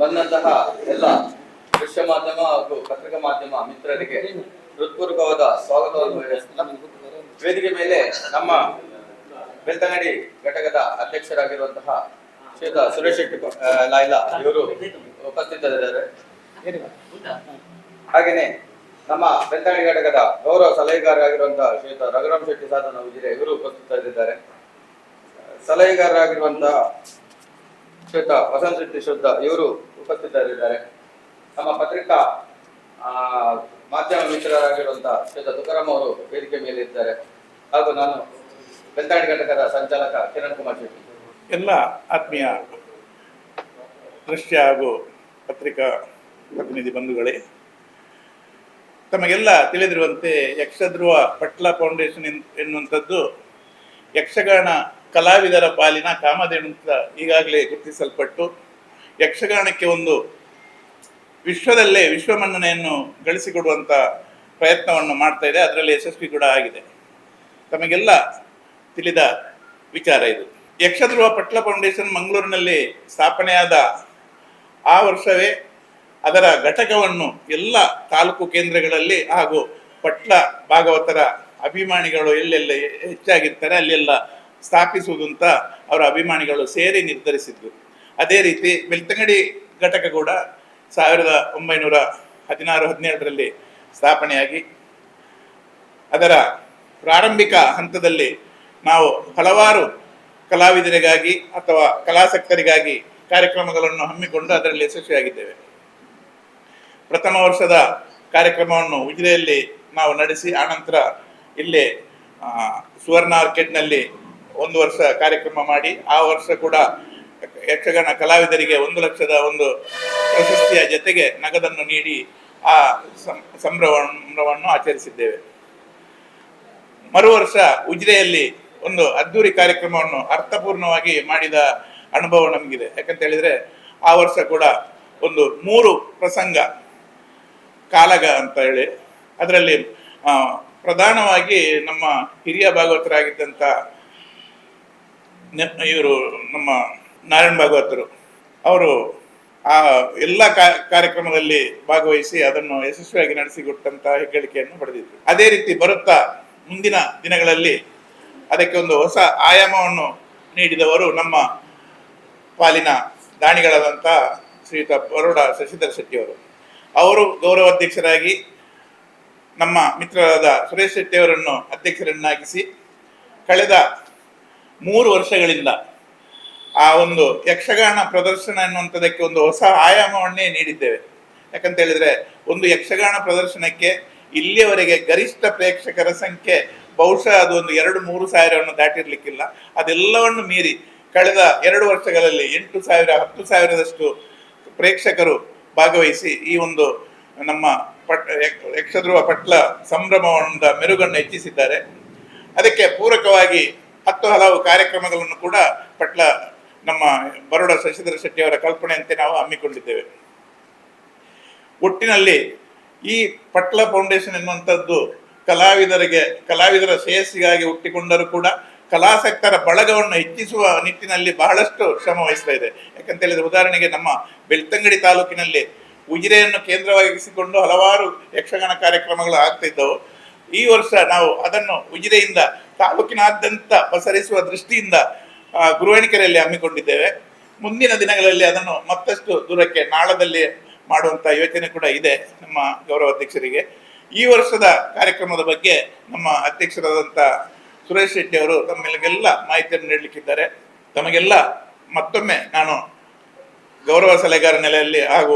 ಬಂದಂತಹ ಎಲ್ಲ ದೃಶ್ಯ ಮಾಧ್ಯಮ ಹಾಗೂ ಪತ್ರಿಕಾ ಮಾಧ್ಯಮ ಮಿತ್ರರಿಗೆ ಹೃತ್ಪೂರ್ವಕವಾದ ಸ್ವಾಗತವನ್ನು ವೇದಿಕೆ ಮೇಲೆ ನಮ್ಮ ಬೆಳ್ತಂಗಡಿ ಘಟಕದ ಅಧ್ಯಕ್ಷರಾಗಿರುವಂತಹ ಶ್ರೀತ ಸುರೇಶ್ ಶೆಟ್ಟಿ ಲಾಯ್ಲಾ ಇವರು ಉಪಸ್ಥಿತರಿದ್ದಾರೆ. ಹಾಗೇನೆ ನಮ್ಮ ಬೆಳ್ತಂಗಡಿ ಘಟಕದ ಗೌರವ ಸಲಹೆಗಾರರಾಗಿರುವಂತಹ ಶ್ವೇತ ರಘುರಾಮ್ ಶೆಟ್ಟಿ ಸಾಧನ ಉಜಿರೆ ಇವರು ಉಪಸ್ಥಿತರಿದ್ದಾರೆ. ಸಲಹೆಗಾರರಾಗಿರುವಂತಹ ಶ್ವೇತ ವಸಂತ ಶೆಟ್ಟಿ ಶುದ್ಧ ಇವರು ಉಪಸ್ಥಿತರಿದ್ದಾರೆ. ನಮ್ಮ ಪತ್ರಿಕಾ ಆ, ಮಾಧ್ಯಮ ಮಿತ್ರರಾಗಿರುವಂತಹ ಶ್ವೇತ ತುಕಾರಾಮ್ ಅವರು ವೇದಿಕೆ ಮೇಲೆ ಇದ್ದಾರೆ. ಹಾಗೂ ನಾನು ಬೆಂತಾಡಿ ಘಟಕದ ಸಂಚಾಲಕ ಕಿರಣ್ ಕುಮಾರ್ ಶೆಟ್ಟಿ. ಎಲ್ಲ ಆತ್ಮೀಯ ದೃಶ್ಯ ಹಾಗೂ ಪತ್ರಿಕಾ ಪ್ರತಿನಿಧಿ ಬಂಧುಗಳೇ ತಮಗೆಲ್ಲ ತಿಳಿದಿರುವಂತೆ ಯಕ್ಷಧ್ರುವ ಪಟ್ಲ ಫೌಂಡೇಶನ್ ಎನ್- ಎನ್ನುವಂಥದ್ದು ಯಕ್ಷಗಾನ ಕಲಾವಿದರ ಪಾಲಿನ ಕಾಮಧೇನು ಅಂತ ಈಗಾಗಲೇ ಗುರುತಿಸಲ್ಪಟ್ಟು ಯಕ್ಷಗಾನಕ್ಕೆ ಒಂದು ವಿಶ್ವದಲ್ಲೇ ವಿಶ್ವಮನ್ನಣೆಯನ್ನು ಗಳಿಸಿಕೊಡುವಂಥ ಪ್ರಯತ್ನವನ್ನು ಮಾಡ್ತಾ ಇದೆ. ಅದರಲ್ಲಿ ಯಶಸ್ವಿ ಕೂಡ ಆಗಿದೆ. ತಮಗೆಲ್ಲ ತಿಳಿದ ವಿಚಾರ ಇದು. ಯಕ್ಷಧ್ರುವ ಪಟ್ಲ ಫೌಂಡೇಶನ್ ಮಂಗಳೂರಿನಲ್ಲಿ ಸ್ಥಾಪನೆಯಾದ ಆ ವರ್ಷವೇ ಅದರ ಘಟಕವನ್ನು ಎಲ್ಲ ತಾಲೂಕು ಕೇಂದ್ರಗಳಲ್ಲಿ ಹಾಗೂ ಪಟ್ಲ ಭಾಗವತರ ಅಭಿಮಾನಿಗಳು ಎಲ್ಲೆಲ್ಲ ಹೆಚ್ಚಾಗಿರ್ತಾರೆ, ಅಲ್ಲೆಲ್ಲ ಸ್ಥಾಪಿಸುವುದು ಅಂತ ಅವರ ಅಭಿಮಾನಿಗಳು ಸೇರಿ ನಿರ್ಧರಿಸಿದ್ರು ಅದೇ ರೀತಿ ಬೆಳ್ತಂಗಡಿ ಘಟಕ ಕೂಡ ಸಾವಿರದ ಒಂಬೈನೂರ ಹದಿನಾರು, ಹದಿನೇಳರಲ್ಲಿ ಸ್ಥಾಪನೆಯಾಗಿ, ಅದರ ಪ್ರಾರಂಭಿಕ ಹಂತದಲ್ಲಿ ನಾವು ಹಲವಾರು ಕಲಾವಿದರಿಗಾಗಿ ಅಥವಾ ಕಲಾಸಕ್ತರಿಗಾಗಿ ಕಾರ್ಯಕ್ರಮಗಳನ್ನು ಹಮ್ಮಿಕೊಂಡು ಅದರಲ್ಲಿ ಯಶಸ್ವಿಯಾಗಿದ್ದೇವೆ. ಪ್ರಥಮ ವರ್ಷದ ಕಾರ್ಯಕ್ರಮವನ್ನು ಉಜಿರೆಯಲ್ಲಿ ನಾವು ನಡೆಸಿ, ಆನಂತರ ಇಲ್ಲಿ ಸುವರ್ಣ ಆರ್ಕಿಡ್ನಲ್ಲಿ ಒಂದು ವರ್ಷ ಕಾರ್ಯಕ್ರಮ ಮಾಡಿ, ಆ ವರ್ಷ ಕೂಡ ಯಕ್ಷಗಾನ ಕಲಾವಿದರಿಗೆ ಒಂದು ಲಕ್ಷದ ಒಂದು ಪ್ರಶಸ್ತಿಯ ಜೊತೆಗೆ ನಗದನ್ನು ನೀಡಿ ಆ ಸಂಭ್ರಮವನ್ನು ಆಚರಿಸಿದ್ದೇವೆ. ಮರು ವರ್ಷ ಉಜಿರೆಯಲ್ಲಿ ಒಂದು ಅದ್ದೂರಿ ಕಾರ್ಯಕ್ರಮವನ್ನು ಅರ್ಥಪೂರ್ಣವಾಗಿ ಮಾಡಿದ ಅನುಭವ ನಮಗಿದೆ. ಯಾಕಂತ ಹೇಳಿದ್ರೆ ಆ ವರ್ಷ ಕೂಡ ಒಂದು ಮೂರು ಪ್ರಸಂಗ ಕಾಲಗ ಅಂತ ಹೇಳಿ, ಅದರಲ್ಲಿ ಪ್ರಧಾನವಾಗಿ ನಮ್ಮ ಹಿರಿಯ ಭಾಗವತರಾಗಿದ್ದಂಥ ಇವರು ನಮ್ಮ ನಾರಾಯಣ ಭಾಗವತರು. ಅವರು ಆ ಎಲ್ಲ ಕಾರ್ಯಕ್ರಮದಲ್ಲಿ ಭಾಗವಹಿಸಿ ಅದನ್ನು ಯಶಸ್ವಿಯಾಗಿ ನಡೆಸಿಕೊಟ್ಟಂತ ಹೆಗ್ಗಳಿಕೆಯನ್ನು ಪಡೆದಿದ್ರು. ಅದೇ ರೀತಿ ಬರುತ್ತಾ ಮುಂದಿನ ದಿನಗಳಲ್ಲಿ ಅದಕ್ಕೆ ಒಂದು ಹೊಸ ಆಯಾಮವನ್ನು ನೀಡಿದವರು ನಮ್ಮ ಪಾಲಿನ ದಾಣಿಗಳಾದಂಥ ಶ್ರೀಯುತ ಬರೋಡ ಶಶಿಧರ್ ಶೆಟ್ಟಿ ಅವರು. ಅವರು ಗೌರವಾಧ್ಯಕ್ಷರಾಗಿ ನಮ್ಮ ಮಿತ್ರರಾದ ಸುರೇಶ್ ಶೆಟ್ಟಿಯವರನ್ನು ಅಧ್ಯಕ್ಷರನ್ನಾಗಿಸಿ ಕಳೆದ ಮೂರು ವರ್ಷಗಳಿಂದ ಆ ಒಂದು ಯಕ್ಷಗಾನ ಪ್ರದರ್ಶನ ಎನ್ನುವಂಥದ್ದಕ್ಕೆ ಒಂದು ಹೊಸ ಆಯಾಮವನ್ನೇ ನೀಡಿದ್ದೇವೆ. ಯಾಕಂತ ಹೇಳಿದ್ರೆ ಒಂದು ಯಕ್ಷಗಾನ ಪ್ರದರ್ಶನಕ್ಕೆ ಇಲ್ಲಿಯವರೆಗೆ ಗರಿಷ್ಠ ಪ್ರೇಕ್ಷಕರ ಸಂಖ್ಯೆ ಬಹುಶಃ ಅದು ಒಂದು ಎರಡು ಮೂರು ಸಾವಿರವನ್ನು ದಾಟಿರ್ಲಿಕ್ಕಿಲ್ಲ. ಅದೆಲ್ಲವನ್ನು ಮೀರಿ ಕಳೆದ ಎರಡು ವರ್ಷಗಳಲ್ಲಿ ಎಂಟು ಸಾವಿರ, ಹತ್ತು ಸಾವಿರದಷ್ಟು ಪ್ರೇಕ್ಷಕರು ಭಾಗವಹಿಸಿ ಈ ಒಂದು ನಮ್ಮ ಪಟ್, ಯಕ್- ಯಕ್ಷಧ್ರುವ ಪಟ್ಲ ಸಂಭ್ರಮದ ಮೆರುಗನ್ನು ಹೆಚ್ಚಿಸಿದ್ದಾರೆ. ಅದಕ್ಕೆ ಪೂರಕವಾಗಿ ಹತ್ತು ಹಲವು ಕಾರ್ಯಕ್ರಮಗಳನ್ನು ಕೂಡ ಪಟ್ಲ ನಮ್ಮ ಬರೋಡ ಶಶಿಧರ ಶೆಟ್ಟಿ ಅವರ ಕಲ್ಪನೆಯಂತೆ ನಾವು ಹಮ್ಮಿಕೊಂಡಿದ್ದೇವೆ. ಒಟ್ಟಿನಲ್ಲಿ ಈ ಪಟ್ಲ ಫೌಂಡೇಶನ್ ಎನ್ನುವಂಥದ್ದು ಕಲಾವಿದರಿಗೆ, ಕಲಾವಿದರ ಶ್ರೇಯಸ್ಸಿಗಾಗಿ ಹುಟ್ಟಿಕೊಂಡರೂ ಕೂಡ ಕಲಾಸಕ್ತರ ಬಳಗವನ್ನು ಹೆಚ್ಚಿಸುವ ನಿಟ್ಟಿನಲ್ಲಿ ಬಹಳಷ್ಟು ಶ್ರಮ ವಹಿಸ್ತಾ ಇದೆ. ಯಾಕಂತ ಹೇಳಿದ್ರೆ ಉದಾಹರಣೆಗೆ ನಮ್ಮ ಬೆಳ್ತಂಗಡಿ ತಾಲೂಕಿನಲ್ಲಿ ಉಜಿರೆಯನ್ನು ಕೇಂದ್ರವಾಗಿಸಿಕೊಂಡು ಹಲವಾರು ಯಕ್ಷಗಾನ ಕಾರ್ಯಕ್ರಮಗಳು ಆಗ್ತಾ ಇದ್ದವು. ಈ ವರ್ಷ ನಾವು ಅದನ್ನು ಉಜಿರೆಯಿಂದ ತಾಲೂಕಿನಾದ್ಯಂತ ಪಸರಿಸುವ ದೃಷ್ಟಿಯಿಂದ ಗುರುವಣಿಕೆರೆಯಲ್ಲಿ ಹಮ್ಮಿಕೊಂಡಿದ್ದೇವೆ. ಮುಂದಿನ ದಿನಗಳಲ್ಲಿ ಅದನ್ನು ಮತ್ತಷ್ಟು ದೂರಕ್ಕೆ, ನಾಳದಲ್ಲಿ ಮಾಡುವಂತ ಯೋಚನೆ ಕೂಡ ಇದೆ ನಮ್ಮ ಗೌರವ ಅಧ್ಯಕ್ಷರಿಗೆ. ಈ ವರ್ಷದ ಕಾರ್ಯಕ್ರಮದ ಬಗ್ಗೆ ನಮ್ಮ ಅಧ್ಯಕ್ಷರಾದಂಥ ಸುರೇಶ್ ಶೆಟ್ಟಿ ಅವರು ತಮ್ಮೆಲ್ಲ ಮಾಹಿತಿಯನ್ನು ನೀಡಲಿಕ್ಕಿದ್ದಾರೆ. ತಮಗೆಲ್ಲ ಮತ್ತೊಮ್ಮೆ ನಾನು ಗೌರವ ಸಲಹೆಗಾರ ನೆಲೆಯಲ್ಲಿ ಹಾಗೂ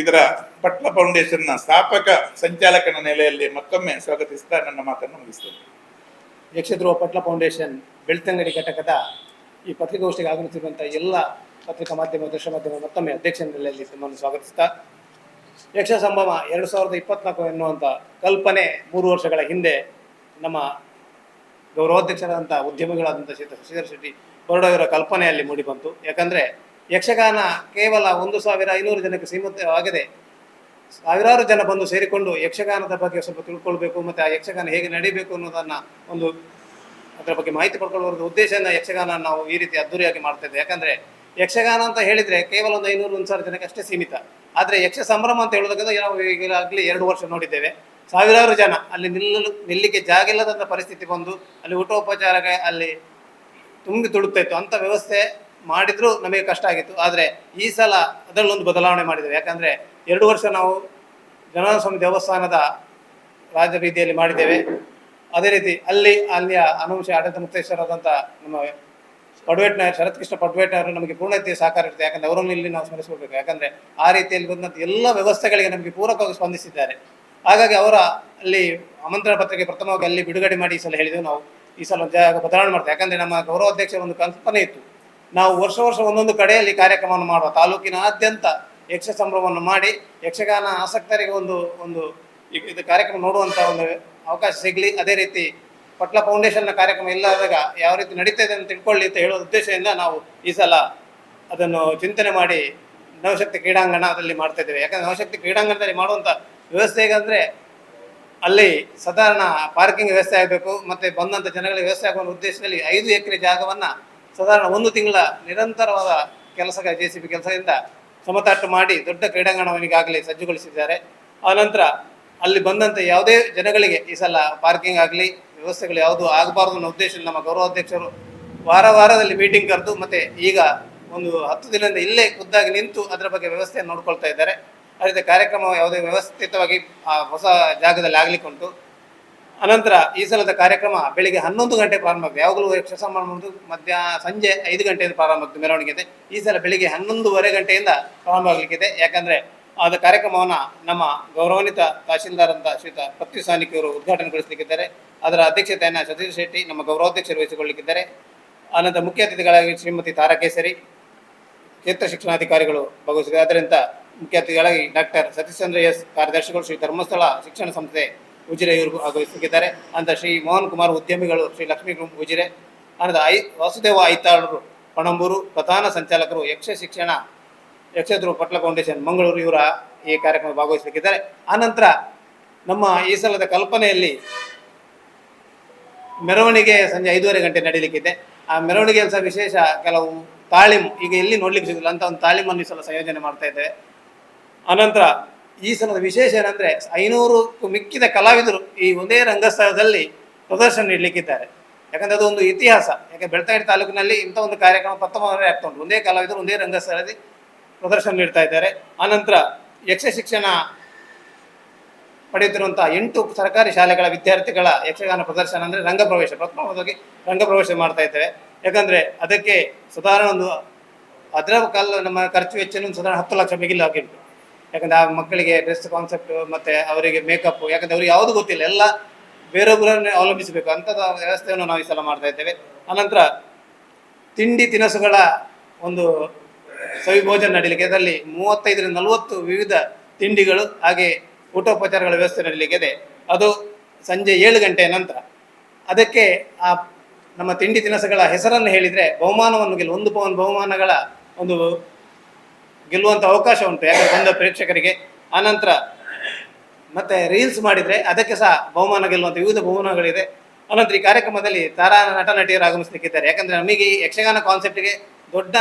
ಇದರ ಪಟ್ಲ ಫೌಂಡೇಶನ್ನ ಸ್ಥಾಪಕ ಸಂಚಾಲಕನ ನೆಲೆಯಲ್ಲಿ ಮತ್ತೊಮ್ಮೆ ಸ್ವಾಗತಿಸ್ತಾ ನನ್ನ ಮಾತನ್ನು ಮುಗಿಸ್ತೇನೆ. ಯಕ್ಷಧ್ರುವ ಪಟ್ಲ ಫೌಂಡೇಶನ್, ಬೆಳ್ತಂಗಡಿ ಘಟಕದ ಈ ಪತ್ರಿಕಾಗೋಷ್ಠಿಗೆ ಆಗಮಿಸಿರುವಂಥ ಎಲ್ಲ ಪತ್ರಿಕಾ ಮಾಧ್ಯಮ, ದೃಶ್ಯ ಮಾಧ್ಯಮ ಮತ್ತೊಮ್ಮೆ ಅಧ್ಯಕ್ಷ ನೆಲೆಯಲ್ಲಿ ತಮ್ಮನ್ನು ಸ್ವಾಗತಿಸ್ತಾ, ಯಕ್ಷ ಸಂಭ್ರಮ ಎರಡು ಸಾವಿರದ ಇಪ್ಪತ್ನಾಲ್ಕು ಎನ್ನುವಂಥ ಕಲ್ಪನೆ ಮೂರು ವರ್ಷಗಳ ಹಿಂದೆ ನಮ್ಮ ಗೌರವಾಧ್ಯಕ್ಷರಾದಂಥ ಉದ್ಯಮಿಗಳಾದಂಥ ಶ್ರೀ ಶಶಿಧರ ಶೆಟ್ಟಿ ಹೊರಡೋಗಿರೋ ಕಲ್ಪನೆಯಲ್ಲಿ ಮೂಡಿಬಂತು. ಯಾಕಂದರೆ ಯಕ್ಷಗಾನ ಕೇವಲ ಒಂದು ಸಾವಿರ ಐನೂರು ಜನಕ್ಕೆ ಸೀಮಿತವಾಗದೆ ಸಾವಿರಾರು ಜನ ಬಂದು ಸೇರಿಕೊಂಡು ಯಕ್ಷಗಾನದ ಬಗ್ಗೆ ಸ್ವಲ್ಪ ತಿಳ್ಕೊಳ್ಬೇಕು, ಮತ್ತು ಆ ಯಕ್ಷಗಾನ ಹೇಗೆ ನಡೀಬೇಕು ಅನ್ನೋದನ್ನು ಒಂದು ಅದರ ಬಗ್ಗೆ ಮಾಹಿತಿ ಪಡ್ಕೊಳ್ಳುವ ಉದ್ದೇಶದಿಂದ ಯಕ್ಷಗಾನ ನಾವು ಈ ರೀತಿ ಅದ್ದೂರಿಯಾಗಿ ಮಾಡ್ತಾ ಇದ್ದೇವೆ. ಯಾಕಂದರೆ ಯಕ್ಷಗಾನ ಅಂತ ಹೇಳಿದ್ರೆ ಕೇವಲ ಒಂದು ಐನೂರು, ಒಂದು ಸಾವಿರ ಜನಕ್ಕೆ ಅಷ್ಟೇ ಸೀಮಿತ. ಆದರೆ ಯಕ್ಷ ಸಂಭ್ರಮ ಅಂತ ಹೇಳೋದಕ್ಕಿಂತ ನಾವು ಈಗಾಗಲೇ ಎರಡು ವರ್ಷ ನೋಡಿದ್ದೇವೆ. ಸಾವಿರಾರು ಜನ ಅಲ್ಲಿ ನಿಲ್ಲಲು ನಿಲ್ಲಿಕ್ಕೆ ಜಾಗ ಇಲ್ಲದಂಥ ಪರಿಸ್ಥಿತಿ ಬಂದು ಅಲ್ಲಿ ಊಟೋಪಚಾರಕ್ಕೆ ಅಲ್ಲಿ ತುಂಬಿ ತುಳುಕ್ತಾ ಇತ್ತು. ಅಂಥ ವ್ಯವಸ್ಥೆ ಮಾಡಿದ್ರು ನಮಗೆ ಕಷ್ಟ ಆಗಿತ್ತು. ಆದರೆ ಈ ಸಲ ಅದರಲ್ಲೊಂದು ಬದಲಾವಣೆ ಮಾಡಿದ್ದೇವೆ. ಯಾಕಂದರೆ ಎರಡು ವರ್ಷ ನಾವು ಜನಸ್ವಾಮಿ ದೇವಸ್ಥಾನದ ರಾಜ ರೀತಿಯಲ್ಲಿ ಮಾಡಿದ್ದೇವೆ. ಅದೇ ರೀತಿ ಅಲ್ಲಿ ಅಲ್ಲಿಯ ಅನುವಂಶ ಆಡಳಿತ ಮುಕ್ತೇಶ್ವರಾದಂಥ ನಮ್ಮ ಪಡ್ವೇಟ್ನಾಯರ್ ಶರತ್ ಕೃಷ್ಣ ಪಡ್ವೇಟ್ನವರು ನಮಗೆ ಪೂರ್ಣತೆಯ ಸಹಕಾರ ಇರುತ್ತೆ ಯಾಕಂದ್ರೆ ಅವರನ್ನು ಇಲ್ಲಿ ನಾವು ಸ್ಮರಿಸಬೇಕು ಯಾಕಂದ್ರೆ ಆ ರೀತಿಯಲ್ಲಿ ಬಂದಂಥ ಎಲ್ಲ ವ್ಯವಸ್ಥೆಗಳಿಗೆ ನಮಗೆ ಪೂರಕವಾಗಿ ಸ್ಪಂದಿಸಿದ್ದಾರೆ. ಹಾಗಾಗಿ ಅವರ ಅಲ್ಲಿ ಆಮಂತ್ರಣ ಪತ್ರಿಕೆ ಪ್ರಥಮವಾಗಿ ಅಲ್ಲಿ ಬಿಡುಗಡೆ ಮಾಡಿ ಈ ಸಲ ಹೇಳಿದೆವು. ನಾವು ಈ ಸಲ ಬದಲಾವಣೆ ಮಾಡ್ತೇವೆ. ಯಾಕಂದ್ರೆ ನಮ್ಮ ಗೌರವಾಧ್ಯಕ್ಷರ ಒಂದು ಕಲ್ಪನೆ ಇತ್ತು. ನಾವು ವರ್ಷ ವರ್ಷ ಒಂದೊಂದು ಕಡೆಯಲ್ಲಿ ಕಾರ್ಯಕ್ರಮವನ್ನು ಮಾಡುವ ತಾಲೂಕಿನಾದ್ಯಂತ ಯಕ್ಷ ಸಂಭ್ರಮವನ್ನು ಮಾಡಿ ಯಕ್ಷಗಾನ ಆಸಕ್ತರಿಗೆ ಒಂದು ಒಂದು ಇದು ಕಾರ್ಯಕ್ರಮ ನೋಡುವಂಥ ಒಂದು ಅವಕಾಶ ಸಿಗಲಿ. ಅದೇ ರೀತಿ ಪಟ್ಲ ಫೌಂಡೇಶನ್ನ ಕಾರ್ಯಕ್ರಮ ಇಲ್ಲದಾಗ ಯಾವ ರೀತಿ ನಡೀತಾ ಅಂತ ತಿಳ್ಕೊಳ್ಳಿ ಅಂತ ಹೇಳುವ ಉದ್ದೇಶದಿಂದ ನಾವು ಈ ಸಲ ಅದನ್ನು ಚಿಂತನೆ ಮಾಡಿ ನವಶಕ್ತಿ ಕ್ರೀಡಾಂಗಣದಲ್ಲಿ ಮಾಡ್ತಾ ಇದ್ದೇವೆ. ಯಾಕಂದ್ರೆ ನವಶಕ್ತಿ ಕ್ರೀಡಾಂಗಣದಲ್ಲಿ ಮಾಡುವಂಥ ವ್ಯವಸ್ಥೆ ಹೇಗಂದರೆ ಅಲ್ಲಿ ಸಾಧಾರಣ ಪಾರ್ಕಿಂಗ್ ವ್ಯವಸ್ಥೆ ಆಗಬೇಕು, ಮತ್ತೆ ಬಂದಂಥ ಜನಗಳಿಗೆ ವ್ಯವಸ್ಥೆ ಆಗುವ ಉದ್ದೇಶದಲ್ಲಿ ಐದು ಎಕರೆ ಜಾಗವನ್ನ ಸಾಧಾರಣ ಒಂದು ತಿಂಗಳ ನಿರಂತರವಾದ ಕೆಲಸ ಜೆ ಸಿ ಬಿ ಕೆಲಸದಿಂದ ಸಮತಟ್ಟು ಮಾಡಿ ದೊಡ್ಡ ಕ್ರೀಡಾಂಗಣವನಿಗಾಗಲಿ ಸಜ್ಜುಗೊಳಿಸಿದ್ದಾರೆ. ಆನಂತರ ಅಲ್ಲಿ ಬಂದಂಥ ಯಾವುದೇ ಜನಗಳಿಗೆ ಈ ಸಲ ಪಾರ್ಕಿಂಗ್ ಆಗಲಿ, ವ್ಯವಸ್ಥೆಗಳು ಯಾವುದು ಆಗಬಾರ್ದು ಅನ್ನೋ ಉದ್ದೇಶದಿಂದ ನಮ್ಮ ಗೌರವಾಧ್ಯಕ್ಷರು ವಾರ ವಾರದಲ್ಲಿ ಮೀಟಿಂಗ್ ಕರೆದು ಮತ್ತೆ ಈಗ ಒಂದು ಹತ್ತು ದಿನದಿಂದ ಇಲ್ಲೇ ಖುದ್ದಾಗಿ ನಿಂತು ಅದರ ಬಗ್ಗೆ ವ್ಯವಸ್ಥೆಯನ್ನು ನೋಡ್ಕೊಳ್ತಾ ಇದ್ದಾರೆ. ಅದೇ ಕಾರ್ಯಕ್ರಮ ಯಾವುದೇ ವ್ಯವಸ್ಥಿತವಾಗಿ ಆ ಹೊಸ ಜಾಗದಲ್ಲಿ ಆಗಲಿಕ್ಕೆ ಉಂಟು ಅನಂತರ ಈ ಸಲದ ಕಾರ್ಯಕ್ರಮ ಬೆಳಿಗ್ಗೆ ಹನ್ನೊಂದು ಗಂಟೆ ಪ್ರಾರಂಭ ಆಗಿದೆ ಯಾವಾಗಲೂ ಯಕ್ಷ ಸಂಭ್ರಮದ್ದು ಮಧ್ಯಾಹ್ನ ಸಂಜೆ ಐದು ಗಂಟೆಯಿಂದ ಪ್ರಾರಂಭ ಆಗ್ತದೆ ಮೆರವಣಿಗೆ ಈ ಸಲ ಬೆಳಿಗ್ಗೆ ಹನ್ನೊಂದುವರೆ ಗಂಟೆಯಿಂದ ಪ್ರಾರಂಭ ಆಗಲಿಕ್ಕಿದೆ. ಯಾಕಂದ್ರೆ ಆದ ಕಾರ್ಯಕ್ರಮವನ್ನು ನಮ್ಮ ಗೌರವಾನ್ವಿತ ತಹಶೀಲ್ದಾರ್ ಅಂತ ಶ್ರೀತ ಪತ್ರಿ ಸಾನಿಕಿಯವರು ಉದ್ಘಾಟನೆಗೊಳಿಸಲಿಕ್ಕಿದ್ದಾರೆ ಅದರ ಅಧ್ಯಕ್ಷತೆಯನ್ನು ಸತೀಶ್ ಶೆಟ್ಟಿ ನಮ್ಮ ಗೌರವಾಧ್ಯಕ್ಷರು ವಹಿಸಿಕೊಳ್ಳಲಿಕ್ಕಿದ್ದಾರೆ. ಅನಂತರ ಮುಖ್ಯ ಅತಿಥಿಗಳಾಗಿ ಶ್ರೀಮತಿ ತಾರಕೇಸರಿ, ಕ್ಷೇತ್ರ ಶಿಕ್ಷಣಾಧಿಕಾರಿಗಳು ಭಾಗವಹಿಸಿದ್ದಾರೆ. ಅದರಿಂದ ಮುಖ್ಯ ಅತಿಥಿಗಳಾಗಿ ಡಾಕ್ಟರ್ ಸತೀಶ್ ಚಂದ್ರ ಎಸ್ ಕಾರ್ಯದರ್ಶಿಗಳು ಶ್ರೀ ಧರ್ಮಸ್ಥಳ ಶಿಕ್ಷಣ ಸಂಸ್ಥೆ ಉಜಿರೆ ಇವರು ಆಗಮಿಸಿದ್ದಾರೆ ಅಂತ ಶ್ರೀ ಮೋಹನ್ ಕುಮಾರ್ ಉದ್ಯಮಿಗಳು ಶ್ರೀ ಲಕ್ಷ್ಮೀ ಉಜಿರೆ ಅನಂತರ ಐ, ವಾಸುದೇವ ಐತಾಳರು, ಪಣಂಬೂರು ಪ್ರಧಾನ ಸಂಚಾಲಕರು ಯಕ್ಷ ಶಿಕ್ಷಣ, ಯಕ್ಷದ್ರು ಪಟ್ಲ ಫೌಂಡೇಶನ್ ಮಂಗಳೂರು ಇವರ ಈ ಕಾರ್ಯಕ್ರಮ ಭಾಗವಹಿಸಲಿಕ್ಕಿದ್ದಾರೆ. ಆನಂತರ ನಮ್ಮ ಈ ಸಲದ ಕಲ್ಪನೆಯಲ್ಲಿ ಮೆರವಣಿಗೆ ಸಂಜೆ ಐದೂವರೆ ಗಂಟೆ ನಡೀಲಿಕ್ಕಿದೆ. ಆ ಮೆರವಣಿಗೆಯಲ್ಲಿ ಸಹ ವಿಶೇಷ ಕೆಲವು ತಾಳಿಮ್, ಈಗ ಎಲ್ಲಿ ನೋಡ್ಲಿಕ್ಕೆ ಸಿಗಲ್ಲ ಅಂತ ಒಂದು ತಾಳಿಮನ್ನು ಈ ಸಲ ಸಂಯೋಜನೆ ಮಾಡ್ತಾ ಇದ್ದೇವೆ. ಅನಂತರ ಈ ಸಲದ ವಿಶೇಷ ಏನಂದ್ರೆ ಐನೂರಕ್ಕೂ ಮಿಕ್ಕಿದ ಕಲಾವಿದರು ಈ ಒಂದೇ ರಂಗಸ್ಥಳದಲ್ಲಿ ಪ್ರದರ್ಶನ ನೀಡಲಿಕ್ಕಿದ್ದಾರೆ. ಯಾಕಂದ್ರೆ ಅದು ಒಂದು ಇತಿಹಾಸ. ಯಾಕೆ ಬೆಳ್ತಂಗಡಿ ತಾಲೂಕಿನಲ್ಲಿ ಇಂಥ ಒಂದು ಕಾರ್ಯಕ್ರಮ ಪ್ರಥಮ ಆಗ್ತಾ ಉಂಟು ಒಂದೇ ಕಲಾವಿದರು ಒಂದೇ ರಂಗಸ್ಥಳದಲ್ಲಿ ಪ್ರದರ್ಶನ ನೀಡ್ತಾ ಇದ್ದಾರೆ. ಆನಂತರ ಯಕ್ಷ ಶಿಕ್ಷಣ ಪಡೆಯುತ್ತಿರುವಂತಹ ಎಂಟು ಸರ್ಕಾರಿ ಶಾಲೆಗಳ ವಿದ್ಯಾರ್ಥಿಗಳ ಯಕ್ಷಗಾನ ಪ್ರದರ್ಶನ ಅಂದ್ರೆ ರಂಗಪ್ರವೇಶ ಪ್ರಥಮವಾಗಿ ರಂಗಪ್ರವೇಶ ಮಾಡ್ತಾ ಇದ್ದಾರೆ. ಯಾಕಂದ್ರೆ ಅದಕ್ಕೆ ಸಾಧಾರಣ ಒಂದು ಅದರ ಕಾಲ ನಮ್ಮ ಖರ್ಚು ವೆಚ್ಚನೂ ಸಾಧಾರಣ ಹತ್ತು ಲಕ್ಷ ಮಿಗಿಲು ಆಗಿತ್ತು ಯಾಕಂದ್ರೆ ಆ ಮಕ್ಕಳಿಗೆ ಡ್ರೆಸ್ ಕಾನ್ಸೆಪ್ಟ್ ಮತ್ತೆ ಅವರಿಗೆ ಮೇಕಪ್ ಯಾಕಂದ್ರೆ ಅವ್ರಿಗೆ ಯಾವುದು ಗೊತ್ತಿಲ್ಲ. ಎಲ್ಲ ಬೇರೊಬ್ಬರನ್ನೇ ಅವಲಂಬಿಸಬೇಕು. ಅಂಥದ್ದು ವ್ಯವಸ್ಥೆಯನ್ನು ನಾವು ಈ ಸಲ ಮಾಡ್ತಾ ಇದ್ದೇವೆ. ಅನಂತರ ತಿಂಡಿ ತಿನಿಸುಗಳ ಒಂದು ಸವಿಭೋಜನ ನಡೀಲಿಕ್ಕೆ, ಅದರಲ್ಲಿ ಮೂವತ್ತೈದರಿಂದ ನಲವತ್ತು ವಿವಿಧ ತಿಂಡಿಗಳು ಹಾಗೆ ಊಟೋಪಚಾರಗಳ ವ್ಯವಸ್ಥೆ ನಡೀಲಿಕ್ಕೆ ಇದೆ. ಅದು ಸಂಜೆ ಏಳು ಗಂಟೆಯ ನಂತರ. ಅದಕ್ಕೆ ಆ ನಮ್ಮ ತಿಂಡಿ ತಿನಿಸುಗಳ ಹೆಸರನ್ನು ಹೇಳಿದರೆ ಬಹುಮಾನವನ್ನು ಗೆಲ್ಲ ಒಂದು ಪವನ್ ಬಹುಮಾನಗಳ ಒಂದು ಗೆಲ್ಲುವಂಥ ಅವಕಾಶ ಉಂಟು, ಯಾಕಂದ್ರೆ ಬಂದ ಪ್ರೇಕ್ಷಕರಿಗೆ. ಆನಂತರ ಮತ್ತೆ ರೀಲ್ಸ್ ಮಾಡಿದರೆ ಅದಕ್ಕೆ ಸಹ ಬಹುಮಾನ ಗೆಲ್ಲುವಂಥ ವಿವಿಧ ಬಹುಮಾನಗಳಿದೆ. ಅನಂತರ ಈ ಕಾರ್ಯಕ್ರಮದಲ್ಲಿ ತಾರಾ ನಟ ನಟಿಯರು ಆಗಮಿಸಲಿಕ್ಕಿದ್ದಾರೆ. ಯಾಕಂದ್ರೆ ನಮಗೆ ಈ ಯಕ್ಷಗಾನ ಕಾನ್ಸೆಪ್ಟಿಗೆ ದೊಡ್ಡ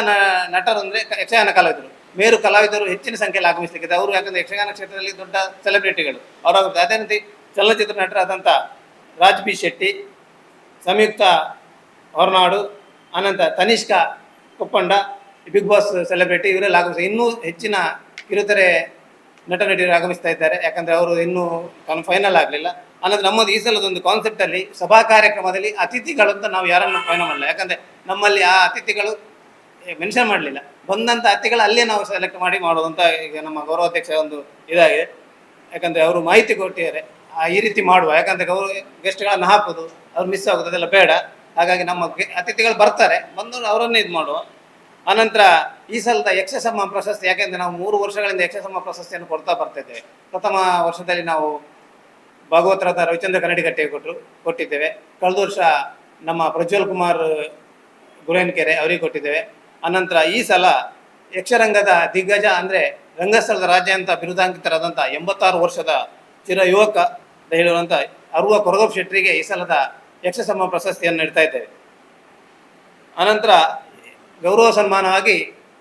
ನಟರು ಅಂದರೆ ಯಕ್ಷಗಾನ ಕಲಾವಿದರು. ಮೇರು ಕಲಾವಿದರು ಹೆಚ್ಚಿನ ಸಂಖ್ಯೆಯಲ್ಲಿ ಆಗಮಿಸಲಿಕ್ಕಿದೆ ಅವರು ಯಾಕಂದ್ರೆ ಯಕ್ಷಗಾನ ಕ್ಷೇತ್ರದಲ್ಲಿ ದೊಡ್ಡ ಸೆಲೆಬ್ರಿಟಿಗಳು ಅವರಾಗುತ್ತೆ ಅದೇ ರೀತಿ ಚಲನಚಿತ್ರ ನಟರಾದಂಥ ರಾಜ್ ಬಿ ಶೆಟ್ಟಿ, ಸಂಯುಕ್ತ ಹೊರನಾಡು ಅನಂತರ Tanishka Kuppanda Bigg Boss celebrity ಇವರೆಲ್ಲ ಆಗಮಿಸ್ತಾರೆ ಇನ್ನೂ ಹೆಚ್ಚಿನ ಕಿರುತೆರೆ ನಟ ನಟಿಯರು ಆಗಮಿಸ್ತಾ ಇದ್ದಾರೆ. ಯಾಕಂದ್ರೆ ಅವರು ಇನ್ನೂ ಫೈನಲ್ ಆಗಲಿಲ್ಲ. ಅನ್ನೋದು ನಮ್ಮದು ಈ ಸಲದೊಂದು ಕಾನ್ಸೆಪ್ಟ್ ಅಲ್ಲಿ ಸಭಾ ಕಾರ್ಯಕ್ರಮದಲ್ಲಿ ಅತಿಥಿಗಳು ಅಂತ ನಾವು ಯಾರನ್ನು ಫೈನಲ್ ಮಾಡಲ್ಲ. ಯಾಕಂದ್ರೆ ನಮ್ಮಲ್ಲಿ ಆ ಅತಿಥಿಗಳು ಮೆನ್ಷನ್ ಮಾಡಲಿಲ್ಲ. ಬಂದಂಥ ಅತಿಥಿಗಳು ಅಲ್ಲೇ ನಾವು ಸೆಲೆಕ್ಟ್ ಮಾಡಿ ಮಾಡೋದು ಅಂತ ಈಗ ನಮ್ಮ ಗೌರವಾಧ್ಯಕ್ಷ ಒಂದು ಇದಾಗಿದೆ. ಯಾಕಂದ್ರೆ ಅವರು ಮಾಹಿತಿ ಕೊಟ್ಟಿದ್ದಾರೆ. ಈ ರೀತಿ ಮಾಡುವ. ಯಾಕಂದ್ರೆ ಗೌರವ ಗೆಸ್ಟ್ಗಳನ್ನು ಹಾಕೋದು, ಅವ್ರು ಮಿಸ್ ಆಗೋದು ಅದೆಲ್ಲ ಬೇಡ. ಹಾಗಾಗಿ ನಮ್ಮ ಅತಿಥಿಗಳು ಬರ್ತಾರೆ. ಬಂದವರು ಅವರನ್ನೇ ಇದು ಮಾಡುವ. ಅನಂತರ ಈ ಸಲದ ಯಕ್ಷಸಮ ಪ್ರಶಸ್ತಿ, ಯಾಕೆಂದ್ರೆ ನಾವು ಮೂರು ವರ್ಷಗಳಿಂದ ಯಕ್ಷಸಮ ಪ್ರಶಸ್ತಿಯನ್ನು ಕೊಡ್ತಾ ಬರ್ತಾ ಇದ್ದೇವೆ ಪ್ರಥಮ ವರ್ಷದಲ್ಲಿ ನಾವು ಭಾಗವತರಾದ ರವಿಚಂದ್ರ ಕನ್ನಡಿಗಟ್ಟೆಗೆ ಕೊಟ್ಟರು ಕೊಟ್ಟಿದ್ದೇವೆ. ಕಳೆದ ವರ್ಷ ನಮ್ಮ ಪ್ರಜ್ವಲ್ ಕುಮಾರ್ ಗುರೇನ್ಕೆರೆ ಅವರಿಗೆ ಕೊಟ್ಟಿದ್ದೇವೆ. ಅನಂತರ ಈ ಸಲ ಯಕ್ಷರಂಗದ ದಿಗ್ಗಜ ಅಂದ್ರೆ ರಂಗಸ್ಥಳದ ರಾಜ್ಯ ಅಂತ ಬಿರುದಾಂಕಿತರಾದಂಥ ಎಂಬತ್ತಾರು ವರ್ಷದ ಚಿರ ಯುವಕ ಹೇಳುವಂಥ ಅರುವ ಕೊರಗಪ್ ಶೆಟ್ಟರಿಗೆ ಈ ಸಲದ ಯಕ್ಷಸಮ ಪ್ರಶಸ್ತಿಯನ್ನು ನೀಡ್ತಾ ಇದ್ದೇವೆ. ಅನಂತರ ಗೌರವ ಸನ್ಮಾನವಾಗಿ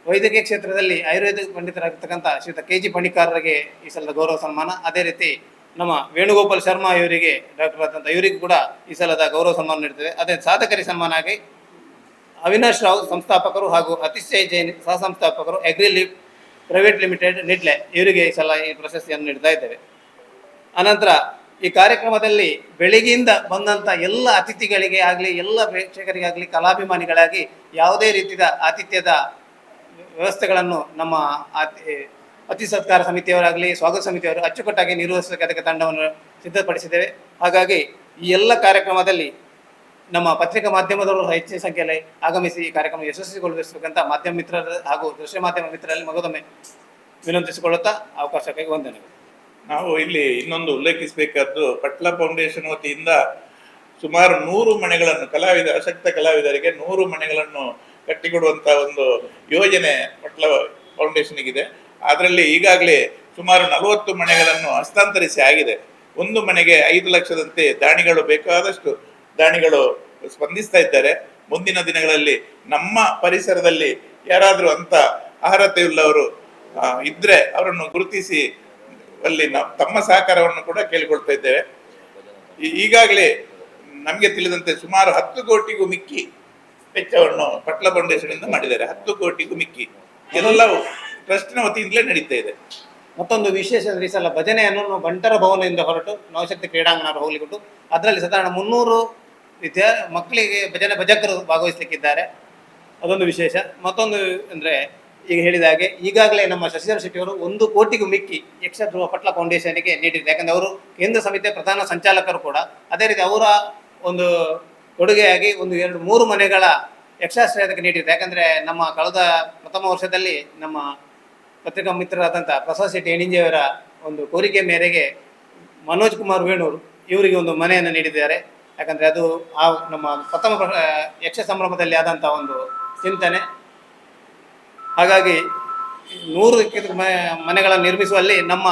ವೈದ್ಯಕೀಯ ಕ್ಷೇತ್ರದಲ್ಲಿ ಆಯುರ್ವೇದ ಪಂಡಿತರಾಗಿರ್ತಕ್ಕಂಥ ಶ್ರೀಯುತ ಕೆ ಜಿ ಪಣಿಕಾರರಿಗೆ ಈ ಸಲದ ಗೌರವ ಸನ್ಮಾನ. ಅದೇ ರೀತಿ ನಮ್ಮ ವೇಣುಗೋಪಾಲ್ ಶರ್ಮಾ ಇವರಿಗೆ ಡಾಕ್ಟರ್ ಆದಂಥ ಇವರಿಗೂ ಕೂಡ ಈ ಸಲದ ಗೌರವ ಸನ್ಮಾನ ನೀಡುತ್ತದೆ ಅದೇ ಸಾಧಕರಿ ಸನ್ಮಾನ ಆಗಿ ಅವಿನಾಶ್ ರಾವ್ ಸಂಸ್ಥಾಪಕರು ಹಾಗೂ ಅತಿಶಯ ಜೈನ್ ಸಹ ಸಂಸ್ಥಾಪಕರು ಅಗ್ರಿಲಿಪ್ ಪ್ರೈವೇಟ್ ಲಿಮಿಟೆಡ್ ನಿಡ್ಲೆ ಇವರಿಗೆ ಈ ಸಲ ಈ ಪ್ರಶಸ್ತಿಯನ್ನು ನೀಡ್ತಾ ಇದ್ದೇವೆ. ಅನಂತರ ಈ ಕಾರ್ಯಕ್ರಮದಲ್ಲಿ ಬೆಳಿಗ್ಗೆಯಿಂದ ಬಂದಂಥ ಎಲ್ಲ ಅತಿಥಿಗಳಿಗೆ ಆಗಲಿ, ಎಲ್ಲ ಪ್ರೇಕ್ಷಕರಿಗಾಗಲಿ, ಕಲಾಭಿಮಾನಿಗಳಾಗಿ ಯಾವುದೇ ರೀತಿಯ ಆತಿಥ್ಯದ ವ್ಯವಸ್ಥೆಗಳನ್ನು ನಮ್ಮ ಅತಿ ಸತ್ಕಾರ ಸಮಿತಿಯವರಾಗಲಿ, ಸ್ವಾಗತ ಸಮಿತಿಯವರು ಅಚ್ಚುಕಟ್ಟಾಗಿ ನಿರ್ವಹಿಸಲಿಕ್ಕೆ ತಂಡವನ್ನು ಸಿದ್ಧಪಡಿಸಿದ್ದೇವೆ. ಹಾಗಾಗಿ ಈ ಎಲ್ಲ ಕಾರ್ಯಕ್ರಮದಲ್ಲಿ ನಮ್ಮ ಪತ್ರಿಕಾ ಮಾಧ್ಯಮದವರು ಹೆಚ್ಚಿನ ಸಂಖ್ಯೆಯಲ್ಲಿ ಆಗಮಿಸಿ ಈ ಕಾರ್ಯಕ್ರಮ ಯಶಸ್ವಿಗೊಳಿಸಬೇಕಂತ ಮಾಧ್ಯಮ ಮಿತ್ರರ ಹಾಗೂ ದೃಶ್ಯ ಮಾಧ್ಯಮ ಮಿತ್ರರಲ್ಲಿ ಮಗದೊಮ್ಮೆ ವಿನಂತಿಸಿಕೊಳ್ಳುತ್ತಾ ಅವಕಾಶಕ್ಕಾಗಿ ವಂದನೆಗಳು. ನಾವು ಇಲ್ಲಿ ಇನ್ನೊಂದು ಉಲ್ಲೇಖಿಸಬೇಕಾದ್ದು ಪಟ್ಲ ಫೌಂಡೇಶನ್ ವತಿಯಿಂದ ಸುಮಾರು ನೂರು ಮನೆಗಳನ್ನು ಕಲಾವಿದ ಅಶಕ್ತ ಕಲಾವಿದರಿಗೆ ನೂರು ಮನೆಗಳನ್ನು ಕಟ್ಟಿಕೊಡುವಂತ ಒಂದು ಯೋಜನೆ ಪಟ್ಲ ಫೌಂಡೇಶನ್ಗಿದೆ ಅದರಲ್ಲಿ ಈಗಾಗಲೇ ಸುಮಾರು ನಲವತ್ತು ಮನೆಗಳನ್ನು ಹಸ್ತಾಂತರಿಸಿ ಆಗಿದೆ. ಒಂದು ಮನೆಗೆ ಐದು ಲಕ್ಷದಂತೆ ದಾಣಿಗಳು ಬೇಕಾದಷ್ಟು ದಾಣಿಗಳು ಸ್ಪಂದಿಸ್ತಾ ಇದ್ದಾರೆ. ಮುಂದಿನ ದಿನಗಳಲ್ಲಿ ನಮ್ಮ ಪರಿಸರದಲ್ಲಿ ಯಾರಾದರೂ ಅಂತ ಅರ್ಹತೆಯುಳ್ಳವರು ಆ, ಇದ್ರೆ ಅವರನ್ನು ಗುರುತಿಸಿ ಅಲ್ಲಿ ನಾವು ತಮ್ಮ ಸಹಕಾರವನ್ನು ಕೂಡ ಕೇಳಿಕೊಳ್ತಾ ಇದ್ದೇವೆ. ಈಗಾಗಲೇ ನಮಗೆ ತಿಳಿದಂತೆ ಸುಮಾರು ಹತ್ತು ಕೋಟಿಗೂ ಮಿಕ್ಕಿ ವೆಚ್ಚವನ್ನು ಪಟ್ಲ ಫೌಂಡೇಶನ್ ಮಾಡಿದ್ದಾರೆ. ಹತ್ತು ಕೋಟಿಗೂ ಮಿಕ್ಕಿ. ಎಲ್ಲವೂ ಟ್ರಸ್ಟ್ನ ವತಿಯಿಂದಲೇ ನಡೀತಾ ಇದೆ. ಮತ್ತೊಂದು ವಿಶೇಷ ಈ ಸಲ ಭಜನೆಯನ್ನು ಬಂಟರ ಭವನದಿಂದ ಹೊರಟು ನವಶಕ್ತಿ ಕ್ರೀಡಾಂಗಣ ಹೋಗ್ಲಿಕ್ಕಿಟ್ಟು ಅದರಲ್ಲಿ ಸಾಧಾರಣ ಮುನ್ನೂರು ರೀತಿಯ ಮಕ್ಕಳಿಗೆ ಭಜನೆ ಭಜಕರು ಭಾಗವಹಿಸಲಿಕ್ಕಿದ್ದಾರೆ. ಅದೊಂದು ವಿಶೇಷ. ಮತ್ತೊಂದು ಅಂದ್ರೆ ಈಗ ಹೇಳಿದ ಹಾಗೆ ಈಗಾಗಲೇ ನಮ್ಮ ಶಶಿಧರ ಶೆಟ್ಟಿಯವರು ಒಂದು ಕೋಟಿಗೂ ಮಿಕ್ಕಿ ಯಕ್ಷ ಧ್ರುವ ಪಟ್ಲ ಫೌಂಡೇಶನ್ಗೆ ನೀಡಿದ್ದಾರೆ ಯಾಕಂದ್ರೆ ಅವರು ಕೇಂದ್ರ ಸಮಿತಿಯ ಪ್ರಧಾನ ಸಂಚಾಲಕರು ಕೂಡ. ಅದೇ ರೀತಿ ಅವರ ಒಂದು ಕೊಡುಗೆಯಾಗಿ ಒಂದು ಎರಡು ಮೂರು ಮನೆಗಳ ಯಕ್ಷಾಶ್ರಯಕ್ಕೆ ನೀಡಿದ್ದಾರೆ ಯಾಕಂದ್ರೆ ನಮ್ಮ ಕಳೆದ ಪ್ರಥಮ ವರ್ಷದಲ್ಲಿ ನಮ್ಮ ಪತ್ರಿಕಾ ಮಿತ್ರರಾದಂಥ ಪ್ರಸಾದ್ ಶೆಟ್ಟಿ ಎಣಿಂಜಿಯವರ ಒಂದು ಕೋರಿಕೆ ಮೇರೆಗೆ ಮನೋಜ್ ಕುಮಾರ್ ವೇಣೂರು ಇವರಿಗೆ ಒಂದು ಮನೆಯನ್ನು ನೀಡಿದ್ದಾರೆ. ಯಾಕಂದರೆ ಅದು ಆ ನಮ್ಮ ಪ್ರಥಮ ಪ್ರ- ಯಕ್ಷ ಸಂಭ್ರಮದಲ್ಲಿ ಆದಂಥ ಒಂದು ಚಿಂತನೆ. ಹಾಗಾಗಿ ನೂರು ಮನೆಗಳನ್ನು ನಿರ್ಮಿಸುವಲ್ಲಿ ನಮ್ಮ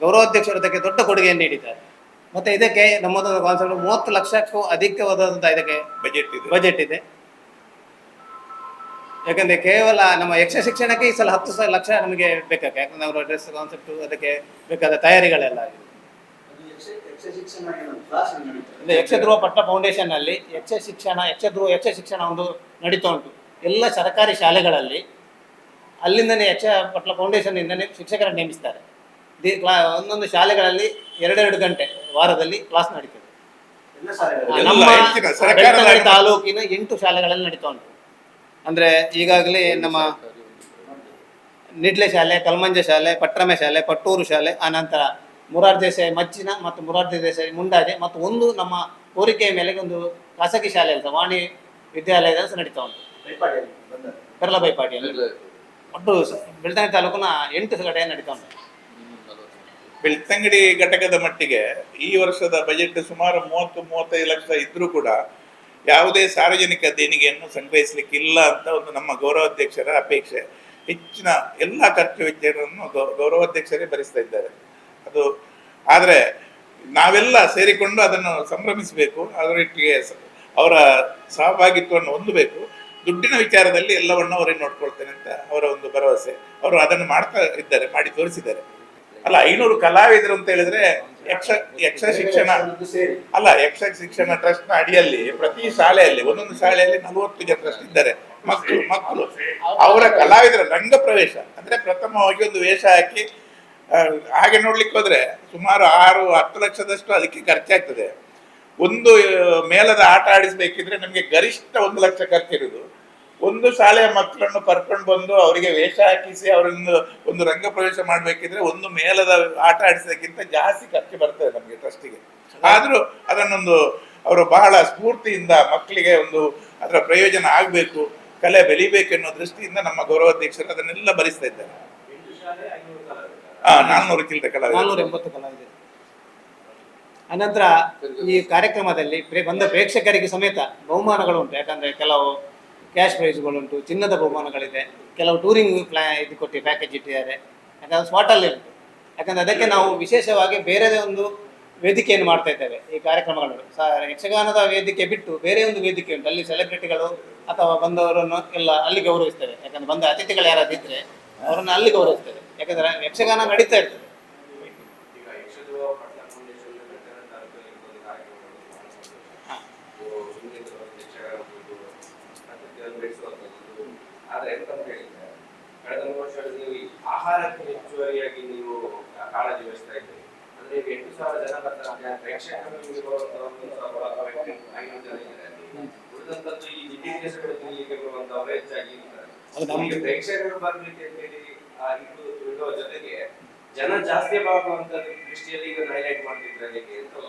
ಗೌರವಾಧ್ಯಕ್ಷರು ಇದಕ್ಕೆ ದೊಡ್ಡ ಕೊಡುಗೆಯನ್ನು ನೀಡಿದ್ದಾರೆ. ಮತ್ತು ಇದಕ್ಕೆ ನಮ್ಮದೊಂದು ಕಾನ್ಸೆಪ್ಟ್ ಮೂವತ್ತು ಲಕ್ಷಕ್ಕೂ ಅಧಿಕವಾದಂಥ ಇದಕ್ಕೆ ಬಜೆಟ್ ಇದೆ. ಬಜೆಟ್ ಇದೆ. ಯಾಕಂದ್ರೆ ಕೇವಲ ನಮ್ಮ ಯಕ್ಷ ಶಿಕ್ಷಣಕ್ಕೆ ಈ ಸಲ ಹತ್ತು ಸಾವಿರ ಲಕ್ಷ ನಮಗೆ ಬೇಕಾಗುತ್ತೆ ಯಾಕಂದ್ರೆ ಅವರ ಡ್ರೆಸ್ ಕಾನ್ಸೆಪ್ಟ್ ಅದಕ್ಕೆ ಬೇಕಾದ ತಯಾರಿಗಳೆಲ್ಲ ಆಗಿದೆ ಯಕ್ಷ ಧ್ರುವ ಪಟ್ಟ ಫೌಂಡೇಶನ್ ಅಲ್ಲಿ ಯಕ್ಷ ಶಿಕ್ಷಣ ಯಕ್ಷ ಧ್ರುವ ಯಕ್ಷ ಶಿಕ್ಷಣ ಒಂದು ನಡೀತಾ ಉಂಟು. ಎಲ್ಲ ಸರ್ಕಾರಿ ಶಾಲೆಗಳಲ್ಲಿ ಅಲ್ಲಿಂದನೇ ಯಕ್ಷ ಪಟ್ಲ ಫೌಂಡೇಶನ್ ಇಂದನೇ ಶಿಕ್ಷಕರನ್ನು ನೇಮಿಸ್ತಾರೆ. ದಿ ಕ್ಲಾ ಒಂದೊಂದು ಶಾಲೆಗಳಲ್ಲಿ ಎರಡೆರಡು ಗಂಟೆ ವಾರದಲ್ಲಿ ಕ್ಲಾಸ್ ನಡೀತದೆ. ನಮ್ಮ ಬೆಳ್ತಂಗಡಿ ತಾಲೂಕಿನ ಎಂಟು ಶಾಲೆಗಳಲ್ಲಿ ನಡೀತಾ ಉಂಟು. ಅಂದ್ರೆ ಈಗಾಗಲೇ ನಮ್ಮ ನಿಡ್ಲೆ ಶಾಲೆ ಕಲ್ಮಂಜ ಶಾಲೆ ಪಟ್ರಮೆ ಶಾಲೆ ಪಟ್ಟೂರು ಶಾಲೆ ಆನಂತರ ಮುರಾರ್ ದೇಸಾಯಿ ಮಚ್ಚಿನ ಮತ್ತು ಮುರಾರ್ ದೇಸಾಯಿ ಮುಂಡಾಜೆ ಮತ್ತು ಒಂದು ನಮ್ಮ ಕೋರಿಕೆಯ ಮೇಲೆಗೆ ಒಂದು ಖಾಸಗಿ ಶಾಲೆ ಅಂತ ವಾಣಿ ವಿದ್ಯಾಲಯದ ಸಹ ನಡೀತಾ ಉಂಟು. ಪೆರ್ಲ ಬೈಪಾಟಿಯಲ್ಲಿ ಒಟ್ಟು ಬೆಳ್ತಂಗಡಿ ತಾಲೂಕಿನ ಎಂಟು ಕಡೆ ನಡೀತಾ ಉಂಟು. ಬೆಳ್ತಂಗಡಿ ಘಟಕದ ಮಟ್ಟಿಗೆ ಈ ವರ್ಷದ ಬಜೆಟ್ ಸುಮಾರು ಮೂವತ್ತು, ಮೂವತ್ತೈದು ಲಕ್ಷ ಇದ್ರೂ ಕೂಡ ಯಾವುದೇ ಸಾರ್ವಜನಿಕ ದೇಣಿಗೆಯನ್ನು ಸಂಗ್ರಹಿಸಲಿಕ್ಕಿಲ್ಲ ಅಂತ ಒಂದು ನಮ್ಮ ಗೌರವಾಧ್ಯಕ್ಷರ ಅಪೇಕ್ಷೆ. ಹೆಚ್ಚಿನ ಎಲ್ಲ ಖರ್ಚು ವೆಚ್ಚಗಳನ್ನು ಗೌರವಾಧ್ಯಕ್ಷರೇ ಭರಿಸ್ತಾ ಇದ್ದಾರೆ. ಅದು ಆದರೆ ನಾವೆಲ್ಲ ಸೇರಿಕೊಂಡು ಅದನ್ನು ಸಂಭ್ರಮಿಸಬೇಕು ಅದರೊಟ್ಟಿಗೆ ಅವರ ಸಹಭಾಗಿತ್ವವನ್ನು ಹೊಂದಬೇಕು. ದುಡ್ಡಿನ ವಿಚಾರದಲ್ಲಿ ಎಲ್ಲವನ್ನು ಅವರೇ ನೋಡ್ಕೊಳ್ತೇನೆ ಅಂತ ಅವರ ಒಂದು ಭರವಸೆ. ಅವರು ಅದನ್ನು ಮಾಡ್ತಾ ಇದ್ದಾರೆ, ಮಾಡಿ ತೋರಿಸಿದ್ದಾರೆ. ಅಲ್ಲ, ಐನೂರು ಕಲಾವಿದರು ಅಂತ ಹೇಳಿದ್ರೆ ಯಕ್ಷ ಯಕ್ಷ ಶಿಕ್ಷಣ, ಅಲ್ಲ, ಯಕ್ಷ ಶಿಕ್ಷಣ ಟ್ರಸ್ಟ್ನ ಅಡಿಯಲ್ಲಿ, ಪ್ರತಿ ಶಾಲೆಯಲ್ಲಿ, ಒಂದೊಂದು ಶಾಲೆಯಲ್ಲಿ ನಲವತ್ತು ಟ್ರಸ್ಟ್ ಇದ್ದಾರೆ. ಮಕ್ಕಳು ಮಕ್ಕಳು. ಅವರ ಕಲಾವಿದರ ರಂಗ ಪ್ರವೇಶ, ಅಂದ್ರೆ ಪ್ರಥಮವಾಗಿ ಒಂದು ವೇಷ ಹಾಕಿ ಹಾಗೆ ನೋಡ್ಲಿಕ್ಕೆ ಹೋದ್ರೆ ಸುಮಾರು ಆರು, ಹತ್ತು ಲಕ್ಷದಷ್ಟು ಅದಕ್ಕೆ ಖರ್ಚಾಗ್ತದೆ. ಒಂದು ಮೇಲದ ಆಟ ಆಡಿಸ್ಬೇಕಿದ್ರೆ ನಮಗೆ ಗರಿಷ್ಠ ಒಂದು ಲಕ್ಷ ಖರ್ಚಿರುವುದು. ಒಂದು ಶಾಲೆಯ ಮಕ್ಕಳನ್ನು ಕರ್ಕೊಂಡು ಬಂದು ಅವರಿಗೆ ವೇಷ ಹಾಕಿಸಿ ಅವರನ್ನು ಒಂದು ರಂಗ ಪ್ರವೇಶ ಮಾಡಬೇಕಿದ್ರೆ ಒಂದು ಮೇಲದ ಆಟ ಆಡಿಸೋದಕ್ಕಿಂತ ಜಾಸ್ತಿ ಖರ್ಚು ಬರ್ತದೆ ನಮಗೆ ಟ್ರಸ್ಟಿಗೆ ಆದರೂ ಅದನ್ನೊಂದು ಅವರು ಬಹಳ ಸ್ಫೂರ್ತಿಯಿಂದ ಮಕ್ಕಳಿಗೆ ಒಂದು ಅದರ ಪ್ರಯೋಜನ ಆಗಬೇಕು, ಕಲೆ ಬೆಳಿಬೇಕು ಅನ್ನೋ ದೃಷ್ಟಿಯಿಂದ ನಮ್ಮ ಗೌರವಾಧ್ಯಕ್ಷರು ಅದನ್ನೆಲ್ಲ ಭರಿಸ್ತಾ ಇದ್ದಾರೆ. ನಾನ್ನೂರು ಚಿಲ್ಲರೆ ಕಲಾವಿದ ಅನಂತರ ಈ ಕಾರ್ಯಕ್ರಮದಲ್ಲಿ ಬಂದ ಪ್ರೇಕ್ಷಕರಿಗೆ ಸಮೇತ ಬಹುಮಾನಗಳು ಉಂಟು. ಯಾಕಂದ್ರೆ ಕೆಲವು ಕ್ಯಾಶ್ ಪ್ರೈಸ್ಗಳುಂಟು ಚಿನ್ನದ ಬಹುಮಾನಗಳಿದೆ. ಕೆಲವು ಟೂರಿಂಗ್ ಪ್ಲಾ ಇದು ಕೊಟ್ಟು ಪ್ಯಾಕೇಜ್ ಇಟ್ಟಿದ್ದಾರೆ. ಯಾಕಂದ್ರೆ ಸ್ಪಾಟಲ್ಲಿ ಉಂಟು. ಯಾಕಂದರೆ ಅದಕ್ಕೆ ನಾವು ವಿಶೇಷವಾಗಿ ಬೇರೆದೇ ಒಂದು ವೇದಿಕೆಯನ್ನು ಮಾಡ್ತಾ ಇದ್ದೇವೆ ಈ ಕಾರ್ಯಕ್ರಮಗಳು. ಸ- ಯಕ್ಷಗಾನದ ವೇದಿಕೆ ಬಿಟ್ಟು ಬೇರೆ ಒಂದು ವೇದಿಕೆ ಉಂಟು. ಅಲ್ಲಿ ಸೆಲೆಬ್ರಿಟಿಗಳು ಅಥವಾ ಬಂದವರನ್ನು ಎಲ್ಲ ಅಲ್ಲಿ ಗೌರವಿಸ್ತೇವೆ. ಯಾಕಂದ್ರೆ ಬಂದ ಅತಿಥಿಗಳು ಯಾರಾದಿದ್ದರೆ ಅವರನ್ನು ಅಲ್ಲಿ ಗೌರವಿಸ್ತೇವೆ. ಯಾಕಂದರೆ ಯಕ್ಷಗಾನ ನಡೀತಾ ಇರ್ತದೆ ಈಗ ಯಕ್ಷದ್ರುವ ಪಟ್ಲ ಫೌಂಡೇಶನ್ ಬೆಟ್ಟದ ತಾಲೂಕಲ್ಲಿ ಒಂದು ಕಾರ್ಯಕ್ರಮಗಳು ಮಾಡ್ತಾರೆ. ಹಾ. ಇದು ಹಿಂದಿನ ಯಕ್ಷಗಾನ ಒಂದು ಪದ್ಧತಿಯನ್ನು ಬೆಳೆಸುವಂಥದ್ದು ಅಂತ ಹೇಳಿದ್ರೆ ಕಳೆದ ಮೂರು ವರ್ಷಗಳಲ್ಲಿ ನೀವು ಆಹಾರಕ್ಕೆ ಹೆಚ್ಚುವರಿಯಾಗಿ ನೀವು ಕಾಳಜಿ ವಹಿಸ್ತಾ ಇದ್ದೀರಿ. ಅಂದ್ರೆ ಈಗ ಎಂಟು ಸಾವಿರ ಜನ ಬರ್ತಾರೆ ಪ್ರೇಕ್ಷಕರು ನಿಮಗೆ ಬರುವಂತಹ ಒಂದು ಸಾವಿರ ಅಥವಾ ಐನೂರು ಜನ ಇದ್ದಾರೆ ಉಳಿದಂತದ್ದು ಈ ಹೆಚ್ಚಾಗಿ ಪ್ರೇಕ್ಷಕರು ಬರ್ಲಿಕ್ಕೆ ಅಂತ ಹೇಳಿ ಆ, ಇದು ಇಡುವ ಜೊತೆಗೆ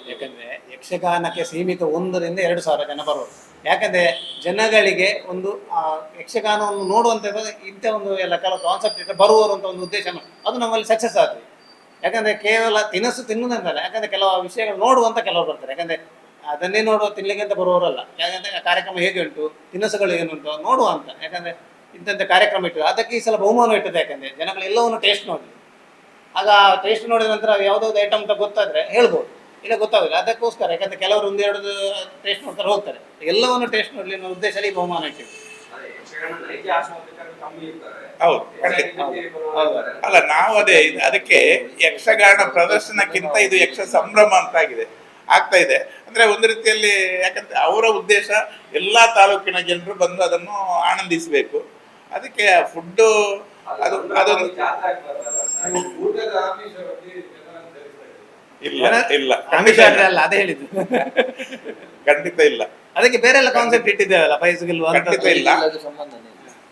ಯಾಕಂದ್ರೆ ಯಕ್ಷಗಾನಕ್ಕೆ ಸೀಮಿತ ಒಂದರಿಂದ ಎರಡು ಸಾವಿರ ಜನ ಬರುವುದು ಯಾಕಂದ್ರೆ ಜನಗಳಿಗೆ ಒಂದು, ಆ, ಯಕ್ಷಗಾನವನ್ನು ನೋಡುವಂತ ಇಂಥ ಒಂದು ಎಲ್ಲ ಕೆಲವು ಕಾನ್ಸೆಪ್ಟ್ ಇಟ್ಟರೆ ಬರುವವರು ಅಂತ ಒಂದು ಉದ್ದೇಶ ಅದು ನಮ್ಮಲ್ಲಿ ಸಕ್ಸಸ್ ಆದ್ವಿ. ಯಾಕಂದ್ರೆ ಕೇವಲ ತಿನಸು ತಿನ್ನುವುದಂತಲ್ಲ ಯಾಕಂದ್ರೆ ಕೆಲವು ವಿಷಯಗಳು ನೋಡುವಂತ ಕೆಲವರು ಬರ್ತಾರೆ. ಯಾಕಂದ್ರೆ ಅದನ್ನೇ ನೋಡುವ ತಿನ್ಲಿಕ್ಕೆ ಅಂತ ಬರುವವರಲ್ಲ. ಯಾಕಂದ್ರೆ ಕಾರ್ಯಕ್ರಮ ಹೇಗೆ ಉಂಟು, ತಿನಸುಗಳು ಏನುಂಟು ನೋಡುವ ಅಂತ. ಯಾಕಂದ್ರೆ ಇಂಥ ಕಾರ್ಯಕ್ರಮ ಇಟ್ಟು ಅದಕ್ಕೆ ಈ ಸಲ ಬಹುಮಾನ ಇಟ್ಟದೆ ಯಾಕಂದ್ರೆ ಜನಗಳು ಎಲ್ಲವನ್ನು ಟೇಸ್ಟ್ ನೋಡಿ ಆಗ ಟೇಸ್ಟ್ ನೋಡಿದ ನಂತರ ಯಾವುದಾದ್ರು ಐಟಮ್ ಅಂತ ಗೊತ್ತಾದ್ರೆ ಹೇಳ್ಬೋದು. ಇಲ್ಲ ಗೊತ್ತಾಗಲ್ಲ ಅದಕ್ಕೋಸ್ಕರ, ಯಾಕಂದ್ರೆ ಕೆಲವರು ಒಂದೆರಡು ಟೇಸ್ಟ್ ನೋಡ್ತಾರೆ, ಹೋಗ್ತಾರೆ. ಎಲ್ಲವನ್ನು ಟೇಸ್ಟ್ ನೋಡಲಿ ಅನ್ನೋ ಉದ್ದೇಶದಲ್ಲಿ ಬಹುಮಾನ ಇಟ್ಟಿವಿ ಹೌದು. ಅಲ್ಲ, ನಾವು ಅದೇ, ಅದಕ್ಕೆ ಯಕ್ಷಗಾನ ಪ್ರದರ್ಶನಕ್ಕಿಂತ ಇದು ಯಕ್ಷ ಸಂಭ್ರಮ ಅಂತ ಆಗಿದೆ ಆಗ್ತಾ ಇದೆ. ಅಂದ್ರೆ ಒಂದು ರೀತಿಯಲ್ಲಿ ಯಾಕಂದ್ರೆ ಅವರ ಉದ್ದೇಶ ಎಲ್ಲಾ ತಾಲೂಕಿನ ಜನರು ಬಂದು ಅದನ್ನು ಆನಂದಿಸಬೇಕು. ಅದಕ್ಕೆ ಫುಡ್ ಅದು, ಅದೊಂದು ಇಲ್ಲ ಇಲ್ಲ. ಅಲ್ಲ ಅದೇ ಹೇಳಿದ್ದು. ಖಂಡಿತ ಇಲ್ಲ. ಅದಕ್ಕೆ ಬೇರೆ ಎಲ್ಲ ಕಾನ್ಸೆಪ್ಟ್ ಇಟ್ಟಿದ್ದೇವಲ್ಲ ಪ್ರೈಸ್ ಗೆಲ್ಲುವ ಅಂತ ಖಂಡಿತ ಇಲ್ಲ.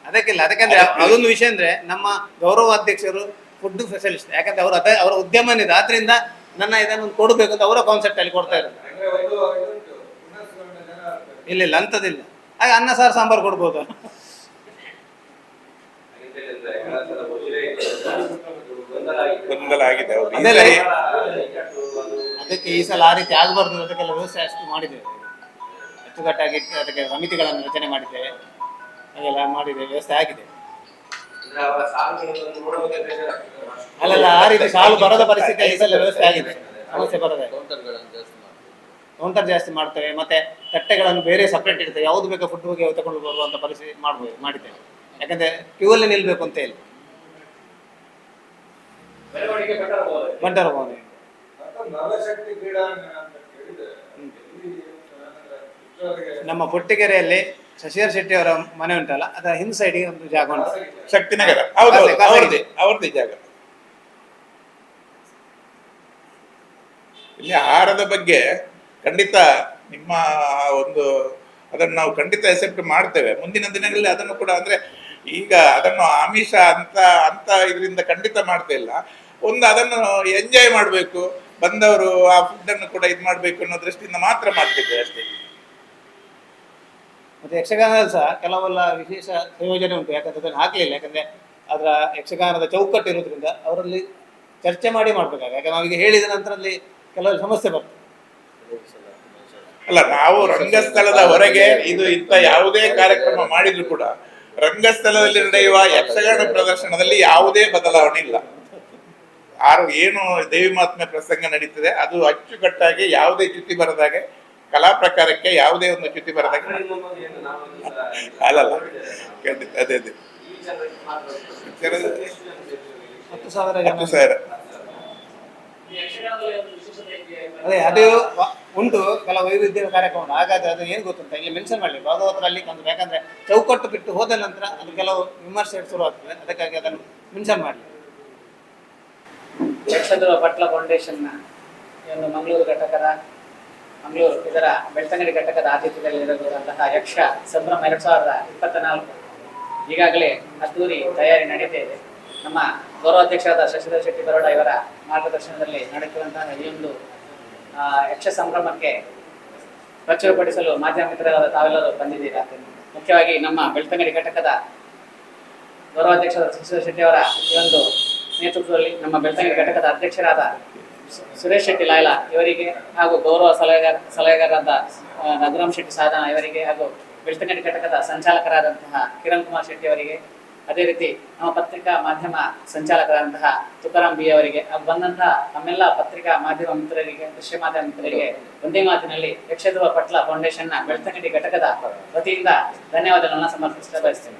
ಅದಕ್ಕಿಲ್ಲ ಅದಕ್ಕೆಂದ್ರೆ ಅದೊಂದು ವಿಷಯ ಅಂದ್ರೆ ನಮ್ಮ ಗೌರವಾಧ್ಯಕ್ಷರು ಫುಡ್ ಸ್ಪೆಷಲಿಸ್ಟ್ ಯಾಕಂದ್ರೆ ಅವರು ಅದೇ ಅವರ ಉದ್ಯಮನಿದೆ. ಆದ್ರಿಂದ ನನ್ನ ಇದನ್ನು ಕೊಡಬೇಕು ಅಂತ ಅವರ ಕಾನ್ಸೆಪ್ಟ್ ಅಲ್ಲಿ ಕೊಡ್ತಾ ಇರೋದು. ಇಲ್ಲ ಇಲ್ಲ. ಅಂಥದ್ದಿಲ್ಲ. ಹಾಗೆ ಅನ್ನ ಸಾರು ಸಾಂಬಾರು ಕೊಡ್ಬೋದು. ಗೊಂದಲ ಆಗಿದೆ. ಆಗಿದೆ ಹೌದು. ಈ ಅದೆಲ್ಲ ಸರಿ ಅದಕ್ಕೆ ಈ ಸಲ ಆ ರೀತಿ ಆಗಬಾರ್ದು ಅದಕ್ಕೆಲ್ಲ ವ್ಯವಸ್ಥೆ ಅಷ್ಟು ಮಾಡಿದ್ದೇವೆ ಅಚ್ಚುಕಟ್ಟಾಗಿ ಇಟ್ಟು ಅದಕ್ಕೆ ಸಮಿತಿಗಳನ್ನು ರಚನೆ ಮಾಡಿದ್ದೇವೆ ಹಾಗೆಲ್ಲ ಮಾಡಿದೆ ವ್ಯವಸ್ಥೆ ಆಗಿದೆ. ಅಲ್ಲಲ್ಲ ಆ ರೀತಿ ಸಾಲು ಬರದ ಪರಿಸ್ಥಿತಿ ಈ ಸಲ ವ್ಯವಸ್ಥೆ ಆಗಿದೆ. ಸಮಸ್ಯೆ ಬರದೆ. ಕೌಂಟರ್ ಜಾಸ್ತಿ ಮಾಡ್ತೇವೆ ಮತ್ತೆ ತಟ್ಟೆಗಳನ್ನು ಬೇರೆ ಸಪ್ರೇಟ್ ಇಡ್ತೇವೆ ಯಾವ್ದು ಬೇಕಾ ಫುಡ್ ಹೋಗಿ ತಗೊಂಡು ಬರುವಂತ ಪರಿಸ್ಥಿತಿ ಮಾಡ್ಬೋದು ಮಾಡಿದ್ದೇವೆ. ಯಾಕಂದ್ರೆ ಕ್ಯೂ ಅಲ್ಲಿ ನಿಲ್ಬೇಕು ಅಂತ ಹೇಳಿ ಕ್ರೀಡಾಂಗಣ ಅಂತ ನಮ್ಮ ಪುಟ್ಟಿಗೆರೆಯಲ್ಲಿ ಶಶಿಧರ್ ಶೆಟ್ಟಿ ಅವರ ಮನೆ ಉಂಟಲ್ಲ ಅದರ ಹಿಂದ್ ಸೈಡಿಗೆ ಒಂದು ಜಾಗ ಉಂಟು. ಶಕ್ತಿನಗರ ಹೌದು ಅವ್ರದ್ದೇ ಜಾಗ. ಇಲ್ಲಿ ಆಹಾರದ ಬಗ್ಗೆ ಖಂಡಿತ ನಿಮ್ಮ ಒಂದು ಅದನ್ನು ನಾವು ಖಂಡಿತ ಎಸೆಪ್ಟ್ ಮಾಡ್ತೇವೆ. ಮುಂದಿನ ದಿನಗಳಲ್ಲಿ ಅದನ್ನು ಕೂಡ ಅಂದ್ರೆ ಈಗ ಅದನ್ನು ಆಮಿಷ ಅಂತ ಅಂತ ಇದರಿಂದ ಖಂಡಿತ ಮಾಡ್ತಾ ಇಲ್ಲ. ಒಂದು ಅದನ್ನು ಎಂಜಾಯ್ ಮಾಡಬೇಕು ಬಂದವರು ಆ ಫುಡ್ ಅನ್ನು ಕೂಡ ಇದು ಮಾಡಬೇಕು ಅನ್ನೋ ದೃಷ್ಟಿಯಿಂದ ಮಾತ್ರ ಮಾಡ್ತಿದ್ದೆ ಅಷ್ಟೇ. ಮತ್ತೆ ಯಕ್ಷಗಾನದಲ್ಲಿ ಸಹ ಕೆಲವೆಲ್ಲ ವಿಶೇಷ ಸಂಯೋಜನೆ ಉಂಟು ಯಾಕಂದ್ರೆ ಅದನ್ನು ಹಾಕಲಿಲ್ಲ ಯಾಕಂದ್ರೆ ಅದರ ಯಕ್ಷಗಾನದ ಚೌಕಟ್ಟು ಇರೋದ್ರಿಂದ ಅವರಲ್ಲಿ ಚರ್ಚೆ ಮಾಡಿ ಮಾಡ್ಬೇಕಾಗ ಯಾಕಂದ್ರೆ ನಾವೀಗ ಹೇಳಿದ ನಂತರ ಅಲ್ಲಿ ಕೆಲವು ಸಮಸ್ಯೆ ಬರ್ತದೆ. ಅಲ್ಲ ನಾವು ರಂಗಸ್ಥಳದ ಹೊರಗೆ ಇದು ಇಂಥ ಯಾವುದೇ ಕಾರ್ಯಕ್ರಮ ಮಾಡಿದ್ರು ಕೂಡ ರಂಗಸ್ಥಳದಲ್ಲಿ ನಡೆಯುವ ಯಕ್ಷಗಾನ ಪ್ರದರ್ಶನದಲ್ಲಿ ಯಾವುದೇ ಬದಲಾವಣೆ ಇಲ್ಲ. ಆರು ಏನು ದೇವಿ ಮಾತಿನ ಪ್ರಸಂಗ ನಡೀತದೆ ಅದು ಅಚ್ಚುಕಟ್ಟಾಗಿ ಯಾವುದೇ ಚ್ಯುತಿ ಬರದಾಗೆ ಕಲಾ ಪ್ರಕಾರಕ್ಕೆ ಯಾವುದೇ ಒಂದು ಚ್ಯುತಿ ಬರದಾಗೆ ಅಲ್ಲಲ್ಲ ಖಂಡಿತ ಅದೇ ಅದೇ? ಹತ್ತು ಸಾವಿರ ಹತ್ತು ಸಾವಿರ. ಅದೇ ಅದು ಉಂಟು ಕೆಲವು ವೈವಿಧ್ಯ ಕಾರ್ಯಕ್ರಮ. ಹಾಗಾದ್ರೆ ಅದು ಏನು ಗೊತ್ತುಂಟ? ಇಲ್ಲಿ ಮೆನ್ಷನ್ ಮಾಡಲಿ ಭಾಗವತರಲ್ಲಿ ಅಂದ್ರೆ ಯಾಕಂದ್ರೆ ಚೌಕಟ್ಟು ಬಿಟ್ಟು ಹೋದ ನಂತರ ಅದು ಕೆಲವು ವಿಮರ್ಶೆ ಶುರು ಆಗ್ತದೆ ಅದಕ್ಕಾಗಿ ಅದನ್ನು ಮೆನ್ಷನ್ ಮಾಡಲಿ ಯಕ್ಷಧ್ರುವ ಪಟ್ಲ ಫೌಂಡೇಶನ್ನ ಈ ಒಂದು ಮಂಗಳೂರು ಘಟಕದ, ಮಂಗಳೂರು ಇದರ ಬೆಳ್ತಂಗಡಿ ಘಟಕದ ಆತಿಥ್ಯದಲ್ಲಿರುವಂತಹ ಯಕ್ಷ ಸಂಭ್ರಮ ಎರಡು ಸಾವಿರದ ಇಪ್ಪತ್ತ ನಾಲ್ಕು ಈಗಾಗಲೇ ಅದ್ದೂರಿ ತಯಾರಿ ನಡೀತಾ ಇದೆ. ನಮ್ಮ ಗೌರವಾಧ್ಯಕ್ಷರಾದ ಶಶಿಧರ್ ಶೆಟ್ಟಿ ಬರೋಡ ಇವರ ಮಾರ್ಗದರ್ಶನದಲ್ಲಿ ನಡೆಯುತ್ತಿರುವಂತಹ ಈ ಒಂದು ಯಕ್ಷ ಸಂಭ್ರಮಕ್ಕೆ ಪ್ರಚುರಪಡಿಸಲು ಮಾಧ್ಯಮ ಮಿತ್ರರಾದ ತಾವೆಲ್ಲರೂ ಬಂದಿದ್ದೀರಾ? ಮುಖ್ಯವಾಗಿ ನಮ್ಮ ಬೆಳ್ತಂಗಡಿ ಘಟಕದ ಗೌರವಾಧ್ಯಕ್ಷರಾದ ಶಶಿಧರ್ ಶೆಟ್ಟಿ ಅವರ ಈ ಒಂದು ನೇತೃತ್ವದಲ್ಲಿ ನಮ್ಮ ಬೆಳ್ತಂಗಿ ಘಟಕದ ಅಧ್ಯಕ್ಷರಾದ ಸುರೇಶ್ ಶೆಟ್ಟಿ ಲಾಯ್ಲಾ ಇವರಿಗೆ ಹಾಗೂ ಗೌರವ ಸಲಹೆಗಾರ ಸಲಹೆಗಾರರಾದ ರಘುರಾಮ್ ಶೆಟ್ಟಿ ಸಾಧನ ಇವರಿಗೆ ಹಾಗೂ ಬೆಳ್ತಂಗಡಿ ಘಟಕದ ಸಂಚಾಲಕರಾದಂತಹ ಕಿರಣ್ ಕುಮಾರ್ ಶೆಟ್ಟಿ ಅವರಿಗೆ, ಅದೇ ರೀತಿ ನಮ್ಮ ಪತ್ರಿಕಾ ಮಾಧ್ಯಮ ಸಂಚಾಲಕರಾದಂತಹ ತುಕಾರಾಮ್ ಬಿ ಅವರಿಗೆ ಹಾಗೂ ಬಂದಂತಹ ನಮ್ಮೆಲ್ಲ ಪತ್ರಿಕಾ ಮಾಧ್ಯಮ ಮಿತ್ರರಿಗೆ, ದೃಶ್ಯ ಮಾಧ್ಯಮ ಮಿತ್ರರಿಗೆ ಒಂದೇ ಮಾತಿನಲ್ಲಿ ಯಕ್ಷಧ್ರುವ ಪಟ್ಲ ಫೌಂಡೇಶನ್ನ ಬೆಳ್ತಂಗಡಿ ಘಟಕದ ವತಿಯಿಂದ ಧನ್ಯವಾದಗಳನ್ನು ಸಮರ್ಪಿಸಲು ಬಯಸ್ತೇನೆ.